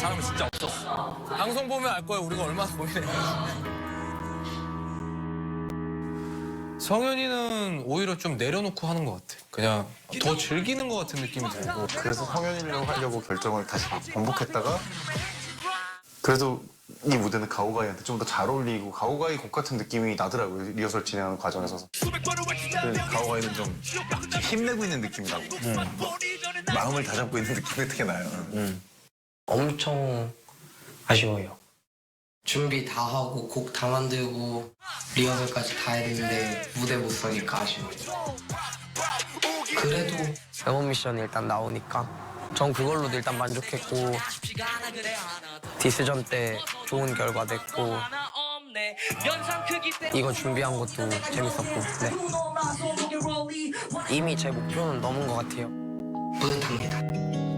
사람이 진짜 없었어. 방송 보면 알 거야 우리가 얼마나 고민해. 성현이는 오히려 좀 내려놓고 하는 것 같아. 그냥 더 즐기는 것 같은 느낌이 들고. 그래서 성현이라고 하려고 결정을 다시 반복했다가 그래도 이 무대는 가오가이한테 좀 더 잘 어울리고 가오가이 곡 같은 느낌이 나더라고요 리허설 진행하는 과정에서 그 가오가이는 좀 힘내고 있는 느낌이 나고 마음을 다잡고 있는 느낌이 되게 나요 엄청 아쉬워요. 준비 다 하고 곡 다 만들고 리허설까지 다 했는데 무대 못 서니까 아쉬워요. 그래도 앨범 미션 일단 나오니까 전 그걸로도 일단 만족했고 디스전 때 좋은 결과 됐고 이거 준비한 것도 재밌었고 네. 이미 제 목표는 넘은 것 같아요. 뿌듯합니다.